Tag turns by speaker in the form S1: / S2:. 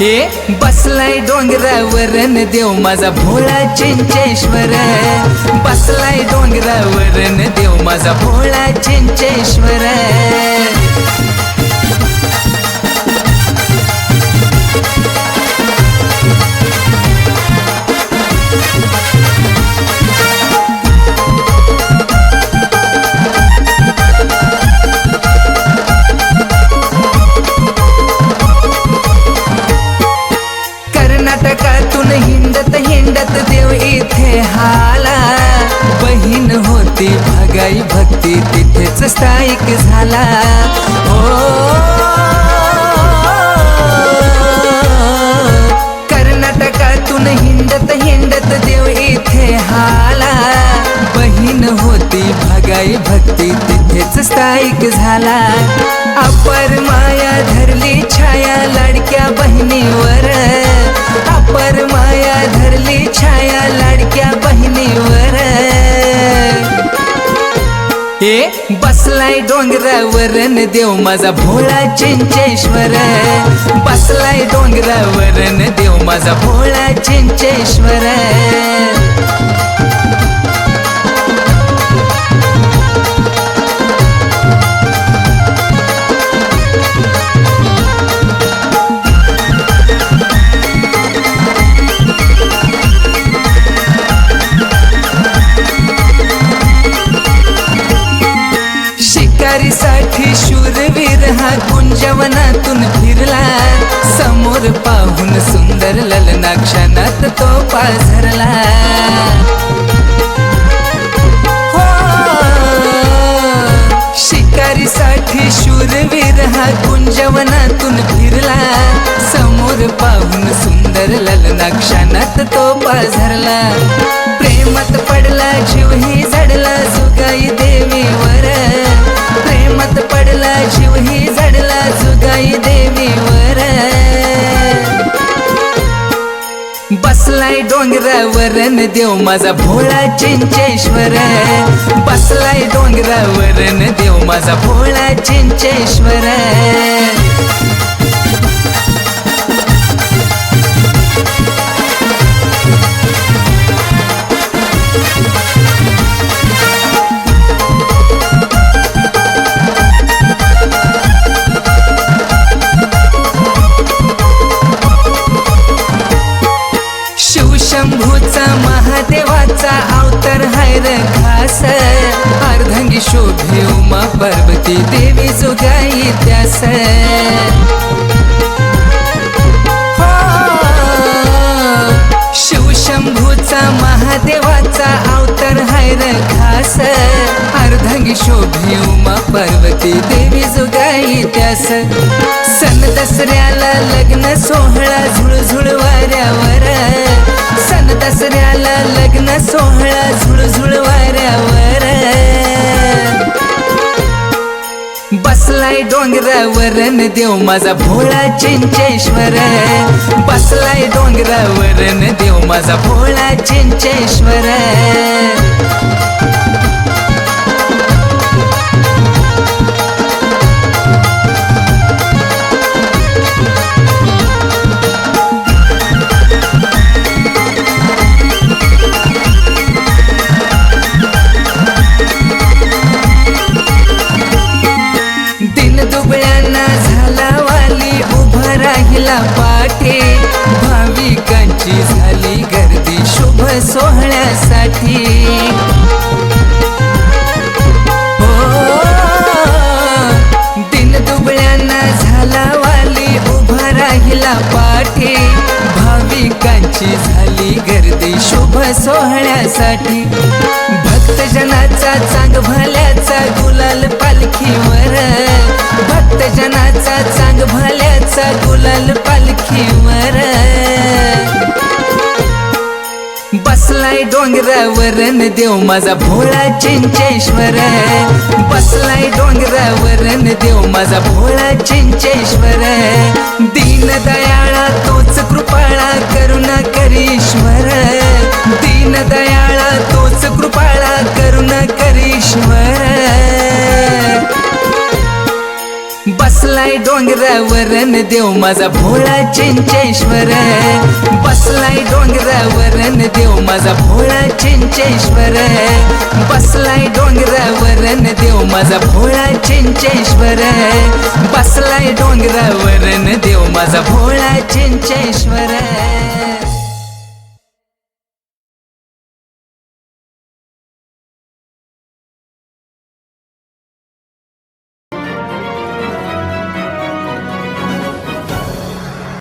S1: ए बसलाय डोंगरावरन देव माझा भोळा चिंचेश्वर. बसलाय डोंगरावरन देव माझा भोळा चिंचेश्वर. कर्नाटकातून हिंडत हिंडत देव इथे हाला बहीण होती भगाई भक्ती तिथेच स्थायिक झाला. हो कर्नाटकातून हिंडत हिंडत देव इथे हाला बहीण होती भगाई भक्ती तिथेच स्थायिक झाला. अपर माया धरली छाया लाडक्या बहिणीवर. ए बसलाय डोंगरावरन देव माझा भोळा चिंचेश्वर. बसलाय डोंगरावर न देव माझा भोळा चिंचेश्वर. शूरवीर फिरला. समोर पाहून सुंदर ललनाक्षणात तो पाझरला. हो. शिकारीसाठी शूरवीर हा गुंजवनातून फिरला. समोर पाहून सुंदर ललनाक्षणात तो पाझरला. प्रेमात पडला जीवही झडला जुगाई देवीवर. प्रेमात पडला जीवही झडला देवीवर. बसलाय डोंगरावर न देव माझा भोळा चिंचेश्वर. बसलाय डोंगरावर न देव माझा भोळा चिंचेश्वर. अवतार हाय रे अर्धंगी शोभे उमा पार्वती देवी जुगाई त्यास शिवशंभूचा महादेवाचा अवतार हाय रे खास. अर्धंगी शोभे उमा पार्वती देवी जुगाई त्यास सन दसऱ्याला लग्न सोहळा झुळझुळ वाऱ्यावर सन दसऱ्याला लग्न सोहळा डोंगरावर देव माझा भोळा चिंचेश्वर. बसलाय डोंगरावर देव माझा भोळा चिंचेश्वर. सोहळ्यासाठी हो, दिन दुबळ्यांना झाला वाली उभा राहिला पाठी. भाविकांची झाली गर्दी शुभ सोहळ्यासाठी. बसलाय डोंगरावर न देव माझा भोळा चिंचेश्वर बसलाय डोंगरावर देव माझा भोळा चिंचेश्वर दीन दयाळा तोच कृपा बसलाय डोंगरावर देव माझा भोळा चिंचेश्वर. बसलाय डोंगरावर देव माझा भोळा चिंचेश्वर. बसलाय डोंगरावर देव माझा भोळा चिंचेश्वर. बसलाय डोंगरावर देव माझा भोळा चिंचेश्वर.